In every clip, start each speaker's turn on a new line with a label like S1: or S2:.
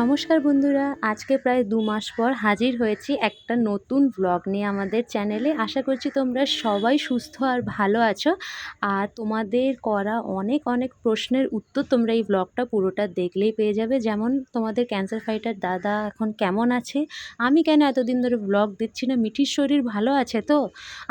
S1: নমস্কার বন্ধুরা, আজকে প্রায় দু মাস পর হাজির হয়েছি একটা নতুন ব্লগ নিয়ে আমাদের চ্যানেলে আশা করছি তোমরা সবাই সুস্থ আর ভালো আছো। আর তোমাদের করা অনেক অনেক প্রশ্নের উত্তর তোমরা এই ব্লগটা পুরোটা দেখলেই পেয়ে যাবে। যেমন তোমাদের ক্যান্সার ফাইটার দাদা এখন কেমন আছে? আমি কেন এতদিন ধরে ব্লগ দিচ্ছি না? মিঠির শরীর ভালো আছে তো?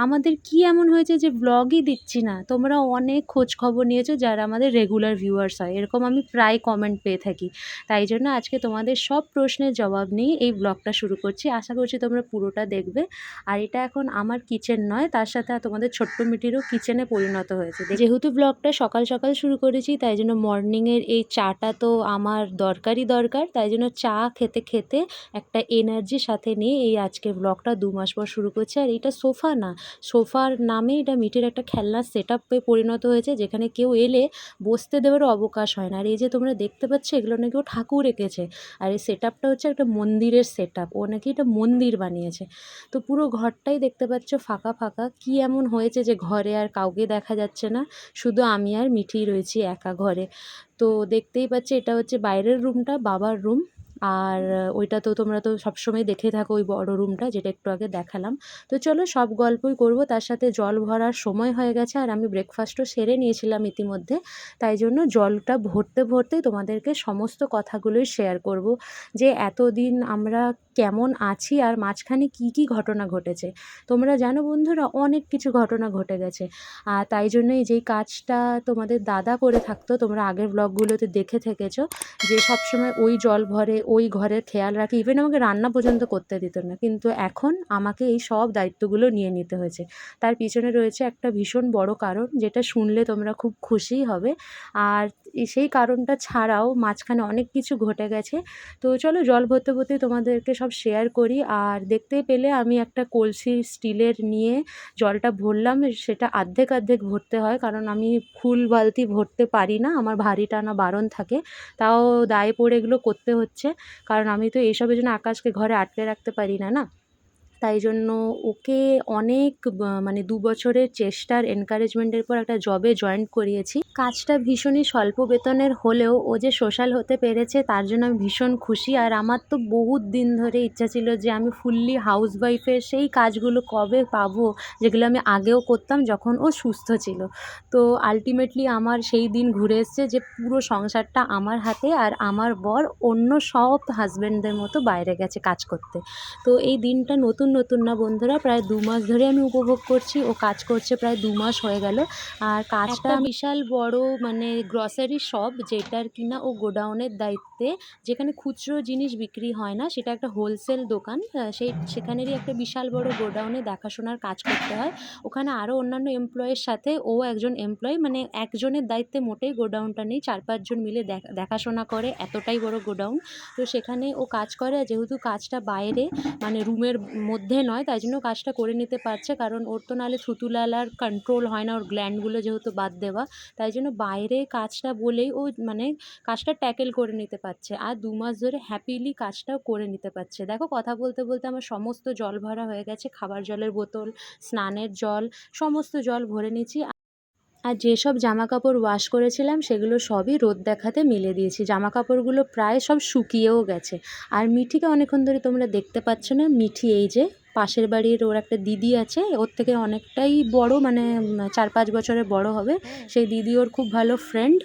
S1: আমাদের কি এমন হয়েছে যে ব্লগই দিচ্ছি না? তোমরা অনেক খোঁজ খবর নিয়েছো যারা আমাদের রেগুলার ভিউয়ার্স হয়। এরকম আমি প্রায় কমেন্ট পেয়ে থাকি। তাই জন্য আজকে তোমাদের সব প্রশ্নের জবাব নিয়ে এই ব্লগটা শুরু করছি। আশা করছি তোমরা পুরোটা দেখবে। আর এটা এখন আমার কিচেন নয়, তার সাথে তোমাদের ছোট্ট মিটিরও কিচেনে পরিণত হয়েছে। যেহেতু ব্লগটা সকাল সকাল শুরু করেছি, তাই জন্য মর্নিংয়ের এই চাটা তো আমার দরকারই দরকার। তাই জন্য চা খেতে খেতে একটা এনার্জি সাথে নিয়ে এই আজকে ব্লগটা দু মাস পর শুরু করছে। আর এটা সোফা না, সোফার নামে এটা মিটির একটা খেলনার সেট আপে পরিণত হয়েছে, যেখানে কেউ এলে বসতে দেওয়ারও অবকাশ হয় না। আর এই যে তোমরা দেখতে পাচ্ছ, এগুলো নাকি ও ঠাকুর এঁকেছে। আর এই সেট আপটা হচ্ছে একটা মন্দিরের সেট আপ ও নাকি এটা মন্দির বানিয়েছে। তো পুরো ঘরটাই দেখতে পাচ্ছ ফাঁকা ফাঁকা। কি এমন হয়েছে যে ঘরে আর কাউকে দেখা যাচ্ছে না? শুধু আমি আর মিঠি রয়েছি একা ঘরে। তো দেখতেই পাচ্ছি এটা হচ্ছে বাইরের রুমটা বাবার রুম আর ওইটা তো তোমরা তো সবসময় দেখে থাকো ওই বড় রুমটা, যেটা একটু আগে দেখালাম। তো চলো সব গল্পই করব, তার সাথে জল ভরার সময় হয়ে গেছে আর আমি ব্রেকফাস্টও সেরে নিয়েছিলাম ইতিমধ্যে। তাই জন্য জলটা ভরতে ভরতেই তোমাদেরকে সমস্ত কথাগুলোই শেয়ার করব, যে এতদিন আমরা কেমন আছি আর মাঝখানে কি কি ঘটনা ঘটেছে। তোমরা জানো বন্ধুরা, অনেক কিছু ঘটনা ঘটে গেছে। আর তাই জন্যই যেই কাজটা তোমাদের দাদা করে থাকতো, তোমরা আগের ব্লগগুলোতে দেখে থেকেছো, যে সবসময় ওই জল ভরে ওই ঘরের খেয়াল রাখে ইভেন আমাকে রান্না পর্যন্ত করতে দিত না। কিন্তু এখন আমাকে এই সব দায়িত্বগুলো নিয়ে নিতে হয়েছে। তার পিছনে রয়েছে একটা ভীষণ বড় কারণ, যেটা শুনলে তোমরা খুব খুশিই হবে। আর সেই কারণটা ছাড়াও মাঝখানে অনেক কিছু ঘটে গেছে। তো চলো জল ভরতে ভরতে তোমাদেরকে সব শেয়ার করি। আর দেখতে পেলে আমি একটা কলসি স্টিলের নিয়ে জলটা ভরলাম। সেটা অর্ধেক অর্ধেক ভরতে হয়, কারণ আমি ফুল বালতি ভরতে পারি না। আমার ভারী টানা বারণ থাকে। তাও দায়ে পড়ে এগুলো করতে হচ্ছে। কারণ আমি তো এইসবের জন্য আকাশকে ঘরে আটকে রাখতে পারি না না? তাই জন্য ওকে অনেক মানে দু বছরের চেষ্টার এনকারেজমেন্টের পর একটা জবে জয়েন করিয়েছি। কাজটা ভীষণই স্বল্প বেতনের হলেও ও যে সোশ্যাল হতে পেরেছে তার জন্য আমি ভীষণ খুশি। আর আমার তো বহুত দিন ধরে ইচ্ছা ছিল যে আমি ফুললি হাউস ওয়াইফের সেই কাজগুলো কবে পাবো, যেগুলো আমি আগেও করতাম যখন ও সুস্থ ছিল। তো আলটিমেটলি আমার সেই দিন ঘুরে এসছে যে পুরো সংসারটা আমার হাতে আর আমার বর অন্য সব হাজব্যান্ডদের মতো বাইরে গেছে কাজ করতে। তো এই দিনটা নতুন নতুন নতুন না বন্ধুরা প্রায় দু মাস ধরে আমি উপভোগ করছি ও কাজ করছে প্রায় দু মাস হয়ে গেল। আর কাজটা বিশাল বড় মানে গ্রসারি শপ যেটার কিনা ও গোডাউনের দায়িত্বে যেখানে খুচরো জিনিস বিক্রি হয় না সেটা একটা হোলসেল দোকান। সেই সেখানেরই একটা বিশাল বড় গোডাউনে দেখাশোনার কাজ করতে হয়। ওখানে আরও অন্যান্য এমপ্লয়ের সাথে ও একজন এমপ্লয়ি মানে একজনের দায়িত্বে মোটেই গোডাউনটা নেই চার পাঁচজন মিলে দেখাশোনা করে এতটাই বড় গোডাউন। তো সেখানে ও কাজ করে যেহেতু কাজটা বাইরে মানে রুমের মধ্যে নয়, তাই জন্য কাজটা করে নিতে পারছে। কারণ ওর তো নাহলে থুতু লালার কন্ট্রোল হয় না, ওর গ্ল্যান্ডগুলো যেহেতু বাদ দেওয়া। তাই জন্য বাইরে কাজটা বলেই ও মানে কাজটা ট্যাকেল করে নিতে পারছে। আর দু মাস ধরে হ্যাপিলি কাজটাও করে নিতে পারছে। দেখো, কথা বলতে বলতে আমার সমস্ত জল ভরা হয়ে গেছে। খাবার জলের বোতল, স্নানের জল, সমস্ত জল ভরে নিচ্ছি আর যেসব জামা কাপড় ওয়াশ করেছিলাম, সেগুলো সবই রোদ দেখাতে মিলে দিয়েছি। জামা কাপড়গুলো প্রায় সব শুকিয়েও গেছে। আর মিঠিকে অনেকক্ষণ ধরে তোমরা দেখতে পাচ্ছ না, মিঠি এই যে পাশের বাড়ির ওর একটা দিদি আছে, ওর থেকে অনেকটাই বড় মানে চার পাঁচ বছরের বড় হবে। সেই দিদি ওর খুব ভালো ফ্রেন্ড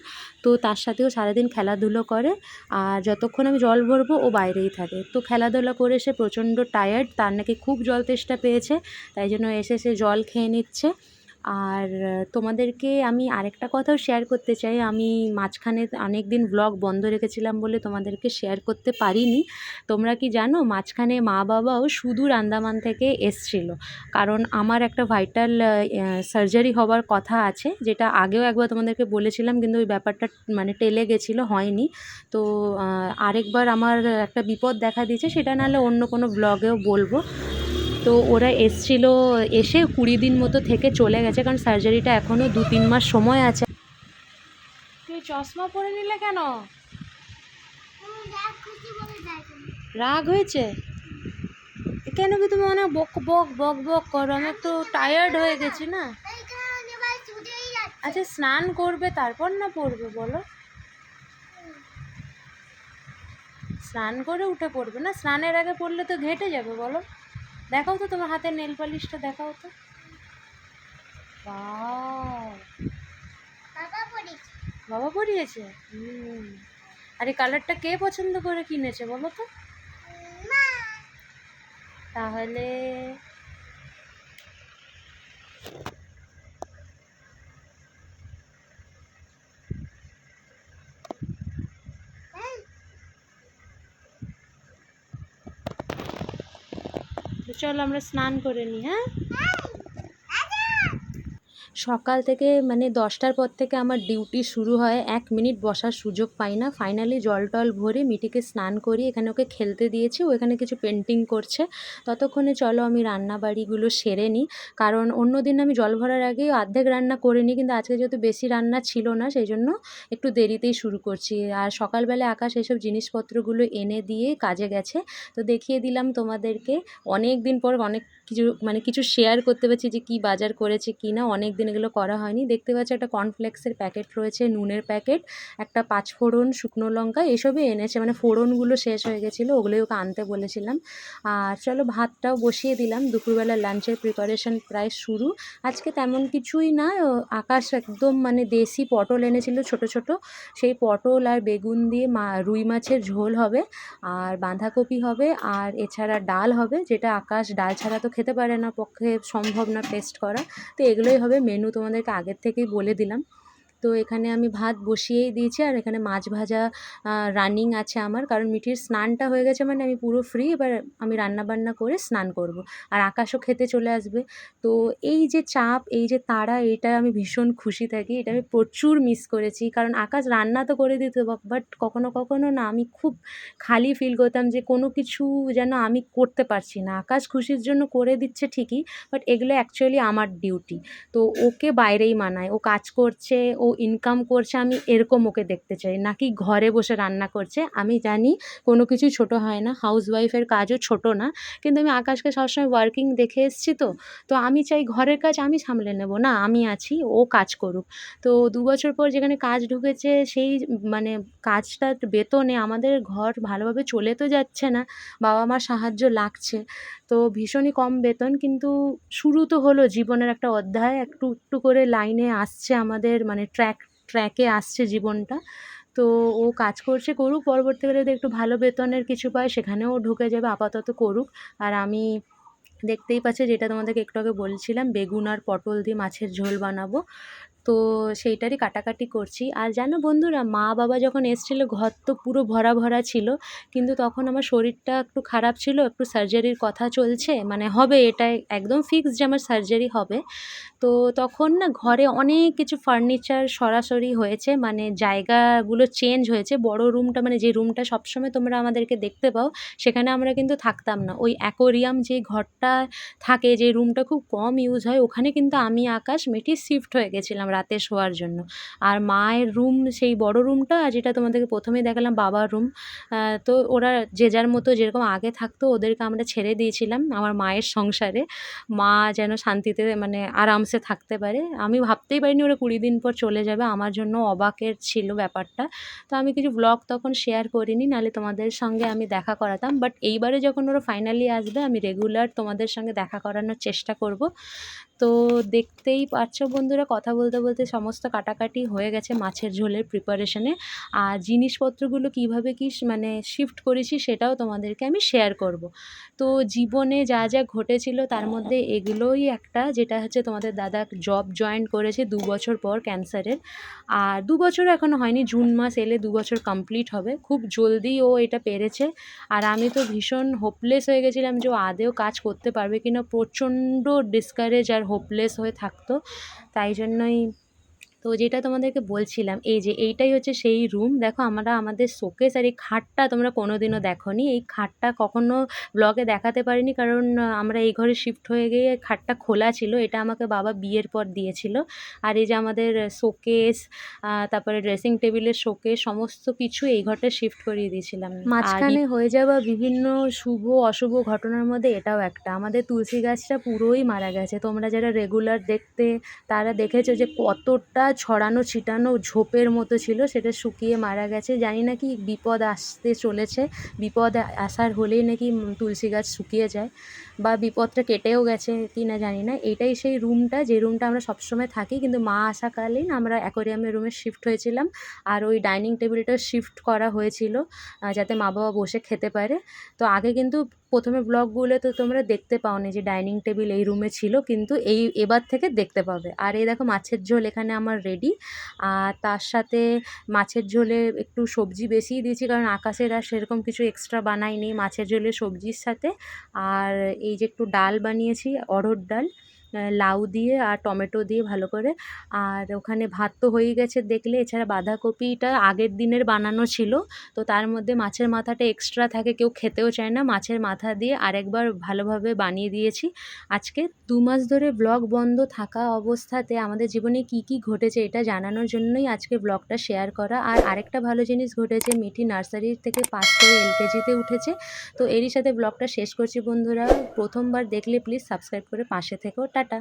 S1: তো তার সাথেও সারাদিন খেলাধুলো করে। আর যতক্ষণ আমি জল ভরবো, ও বাইরেই থাকে। তো খেলাধুলা করে সে প্রচণ্ড টায়ার্ড তার নাকি খুব জল তেষ্টা পেয়েছে, তাই জন্য এসে সে জল খেয়ে নিচ্ছে। আর তোমাদেরকে আমি আরেকটা কথাও শেয়ার করতে চাই। আমি মাঝখানে অনেক দিন ব্লগ বন্ধ রেখেছিলাম বলে তোমাদেরকে শেয়ার করতে পারিনি। তোমরা কি জানো, মাঝখানে মা বাবাও সুদূর আন্দামান থেকে এসছিল। কারণ আমার একটা ভাইটাল সার্জারি হবার কথা আছে, যেটা আগেও একবার তোমাদেরকে বলেছিলাম, কিন্তু ওই ব্যাপারটা মানে টেলে গেছিল, হয়নি। তো আরেকবার আমার একটা বিপদ দেখা দিয়েছে, সেটা নাহলে অন্য কোনো ব্লগেও বলব। তো ওরা এসছিল এসে কুড়ি দিন মতো থেকে চলে গেছে কারণ সার্জারিটা এখনও দু তিন মাস সময় আছে। তুই চশমা পরে নিলে কেন? রাগ হয়েছে? কেন কি তুমি অনেক বক বক বক বক করো? আমি একটু টায়ার্ড হয়ে গেছি না? আচ্ছা স্নান করবে তারপর না পড়বে বলো? স্নান করে উঠে পড়বে না? স্নানের আগে পড়লে তো ঘেটে যাবে বলো? দেখাও তো তোমার হাতের নেল পলিশটা দেখাও তো।
S2: বাবা
S1: পরিয়েছে হুম। আর এই কালারটা কে পছন্দ করে কিনেছে বলো তো? তাহলে তো চলো আমরা স্নান করে নিই হ্যাঁ? সকাল থেকে মানে দশটার পর থেকে আমার ডিউটি শুরু হয়। এক মিনিট বসার সুযোগ পাই না। ফাইনালি জল টল ভরে মিটিকে স্নান করি এখানে ওকে খেলতে দিয়েছি। ও এখানে কিছু পেন্টিং করছে। ততক্ষণে চলো আমি রান্না বাড়িগুলো সেরে নিই। কারণ অন্য দিন আমি জল ভরার আগেই অর্ধেক রান্না করে নিই কিন্তু আজকে যেহেতু বেশি রান্না ছিল না, সেই জন্য একটু দেরিতেই শুরু করছি। আর সকালবেলা আকাশ এসব জিনিসপত্রগুলো এনে দিয়ে কাজে গেছে। তো দেখিয়ে দিলাম তোমাদেরকে। অনেক দিন পর অনেক কিছু মানে কিছু শেয়ার করতে পারছি যে কি বাজার করেছে কি না। অনেক দিন এগুলো করা হয়নি। দেখতে পাচ্ছি একটা কর্নফ্লেক্সের প্যাকেট রয়েছে, নুনের প্যাকেট একটা পাঁচফোড়ন, শুকনো লঙ্কা, এসবই এনেছে। মানে ফোড়নগুলো শেষ হয়ে গেছিল, ওগুলোই ওকে আনতে বলেছিলাম। আর চলো ভাতটাও বসিয়ে দিলাম। দুপুরবেলা লাঞ্চের প্রিপারেশন প্রায় শুরু। আজকে তেমন কিছুই না আকাশ একদম মানে দেশি পটল এনেছিল ছোট ছোট। সেই পটল আর বেগুন দিয়ে মা, রুই মাছের ঝোল হবে, আর বাঁধাকপি হবে, আর এছাড়া ডাল হবে, যেটা আকাশ ডাল ছাড়া তো খেতে পারে না, পক্ষে সম্ভব না টেস্ট করা। তো এগুলোই হবে মেনু তোমাদেরকে আগের থেকেই বলে দিলাম। তো এখানে আমি ভাত বসিয়েই দিয়েছি আর এখানে মাছ ভাজা রানিং আছে আমার। কারণ মিঠির স্নানটা হয়ে গেছে মানে আমি পুরো ফ্রি এবার আমি রান্না বান্না করে স্নান করব। আর আকাশও খেতে চলে আসবে। তো এই যে চাপ, এই যে তাড়া, এটা আমি ভীষণ খুশি থাকি। এটা আমি প্রচুর মিস করেছি। কারণ আকাশ রান্না তো করে দিত বাট কখনো কখনো না, আমি খুব খালি ফিল করতাম যে কোনো কিছু যেন আমি করতে পারছি না। আকাশ খুশির জন্য করে দিচ্ছে ঠিকই বাট এগুলো অ্যাকচুয়ালি আমার ডিউটি তো ওকে বাইরেই মানায়। ও কাজ করছে, ও ইনকাম করছে, আমি এরকম ওকে দেখতে চাই। নাকি ঘরে বসে রান্না করছে, আমি জানি কোনো কিছু ছোট হয় না হাউস ওয়াইফের কাজও ছোট না, কিন্তু আমি আকাশকে সবসময় ওয়ার্কিং দেখে এসেছি তো। তো আমি চাই ঘরের কাজ আমি সামলে নেব, না, আমি আছি, ও কাজ করুক। তো দু বছর পর যেখানে কাজ ঢুকেছে, সেই মানে কাজটা বেতনে আমাদের ঘর ভালোভাবে চলে তো যাচ্ছে না, বাবা মার সাহায্য লাগছে। তো ভীষণই কম বেতন, কিন্তু শুরু তো হলো, জীবনের একটা অধ্যায়, একটু একটু করে লাইনে আসছে আমাদের মানে ট্র্যাক ট্র্যাকে আসছে জীবনটা। তো ও কাজ করছে করুক পরবর্তীকালে যদি একটু ভালো বেতনের কিছু পায়, সেখানেও ঢুকে যাবে, আপাতত করুক। আর আমি দেখতেই পাচ্ছি, যেটা তোমাদেরকে একটু আগে বলছিলাম, বেগুন আর পটল দিয়ে মাছের ঝোল বানাবো। তো সেইটারই কাটাকাটি করছি। আর জানো বন্ধুরা মা বাবা যখন এসেছিল, ঘর তো পুরো ভরা ভরা ছিল, কিন্তু তখন আমার শরীরটা একটু খারাপ ছিল, একটু সার্জারির কথা চলছে মানে হবে এটা একদম ফিক্সড যে আমার সার্জারি হবে। তো তখন না ঘরে অনেক কিছু ফার্নিচার সরাসরি হয়েছে মানে জায়গাগুলো চেঞ্জ হয়েছে, বড় রুমটা মানে যে রুমটা সবসময় তোমরা আমাদেরকে দেখতে পাও, সেখানে আমরা কিন্তু থাকতাম না। ওই অ্যাকোরিয়াম যে ঘরটা থাকে, যে রুমটা খুব কম ইউজ হয়, ওখানে কিন্তু আমি আকাশ মেটি শিফট হয়ে গেছিলাম। রাতে শোয়ার জন্য। আর মায়ের রুম সেই বড় রুমটা যেটা তোমাদেরকে প্রথমেই দেখালাম, বাবার রুম তো ওরা যে যার মতো যেরকম আগে থাকতো, ওদেরকে আমরা ছেড়ে দিয়েছিলাম আমার মায়ের সংসারে। মা যেন শান্তিতে মানে আরামসে থাকতে পারে। আমি ভাবতেই পারিনি ওরা কুড়ি দিন পর চলে যাবে, আমার জন্য অবাকের ছিল ব্যাপারটা। তো আমি কিছু ব্লগ তখন শেয়ার করিনি, নাহলে তোমাদের সঙ্গে আমি দেখা করাতাম। বাট এইবারে যখন ওরা ফাইনালি আসবে, আমি রেগুলার তোমাদের সঙ্গে দেখা করানোর চেষ্টা করব। তো দেখতেই পাচ্ছো বন্ধুরা, কথা বলতে বলতে সমস্ত কাটাকাটি হয়ে গেছে মাছের ঝোলের প্রিপারেশনে আর জিনিসপত্রগুলো কীভাবে কি মানে শিফট করেছি সেটাও তোমাদেরকে আমি শেয়ার করব। তো জীবনে যা যা ঘটেছিল তার মধ্যে এগুলোই একটা, যেটা হচ্ছে তোমাদের দাদা জব জয়েন করেছে দু বছর পর ক্যান্সারের আর দু বছর এখনও হয়নি, জুন মাস এলে দু বছর কমপ্লিট হবে। খুব জলদি ও এটা পেরেছে। আর আমি তো ভীষণ হোপলেস হয়ে গেছিলাম যে ও আদেও কাজ করতে পারবে কিনা, প্রচণ্ড ডিসকারেজ আর হোপলেস হয়ে থাকতো। তাই জন্যই তো যেটা তোমাদেরকে বলছিলাম এই যে এইটাই হচ্ছে সেই রুম দেখো আমরা আমাদের শোকেস আর এই খাটটা তোমরা কোনো দিনও দেখোনি। এই খাটটা কখনো ব্লগে দেখাতে পারিনি কারণ আমরা এই ঘরে শিফট হয়ে গিয়ে খাটটা খোলা ছিল এটা আমাকে বাবা বিয়ের পর দিয়েছিল। আর এই যে আমাদের শোকেস তারপরে ড্রেসিং টেবিলের শোকেস সমস্ত কিছু এই ঘরটা শিফট করিয়ে দিয়েছিলাম। মাঝখানে হয়ে যাওয়া বিভিন্ন শুভ অশুভ ঘটনার মধ্যে এটাও একটা। আমাদের তুলসী গাছটা পুরোই মারা গেছে। তোমরা যারা রেগুলার দেখতে তারা দেখেছ যে কতটা ছড়ানো, ছিটানো, ঝোপের মতো ছিল, সেটা শুকিয়ে মারা গেছে। জানি না কি বিপদ আসতে চলেছে, বিপদ আসার হলেই নাকি তুলসী গাছ শুকিয়ে যায় বা বিপদটা কেটেও গেছে কি না জানি না। এটাই সেই রুমটা, যে রুমটা আমরা সবসময় থাকি, কিন্তু মা আসাকালীন আমরা অ্যাকোরিয়ামের রুমে শিফট হয়েছিলাম আর ওই ডাইনিং টেবিলটা শিফট করা হয়েছিল যাতে মা বাবা বসে খেতে পারে। তো আগে কিন্তু প্রথমে ব্লগগুলো তো তোমরা দেখতে পাওনি যে ডাইনিং টেবিল এই রুমে ছিল, কিন্তু এই এবার থেকে দেখতে পাবে। আর এই দেখো মাছের ঝোল এখানে আমার রেডি আর তার সাথে মাছের ঝোলে একটু সবজি বেশিই দিয়েছি, কারণ আকাশের আর সেরকম কিছু এক্সট্রা বানাইনি মাছের ঝোলে সবজির সাথে। আর এই যে একটু ডাল বানিয়েছি, অড়হর ডাল। লাউ দিয়ে আর টমেটো দিয়ে ভালো করে। আর ওখানে ভাত তো হয়েই গেছে দেখলে, এছাড়া বাঁধাকপিটা আগের দিনের বানানো ছিল, তো তার মধ্যে মাছের মাথাটা এক্সট্রা থাকে, কেউ খেতেও চায় না। মাছের মাথা দিয়ে আরেকবার ভালোভাবে বানিয়ে দিয়েছি। আজকে দু মাস ধরে ব্লগ বন্ধ থাকা অবস্থাতে আমাদের জীবনে কি কি ঘটেছে এটা জানানোর জন্যই আজকে ব্লগটা শেয়ার করা। আর আরেকটা ভালো জিনিস ঘটেছে, মিঠি নার্সারি থেকে পাস করে এলকেজিতে উঠেছে। তো এরই সাথে ব্লগটা শেষ করছি বন্ধুরা। প্রথমবার দেখলে প্লিজ সাবস্ক্রাইব করে পাশে থেকো ടാറ്റ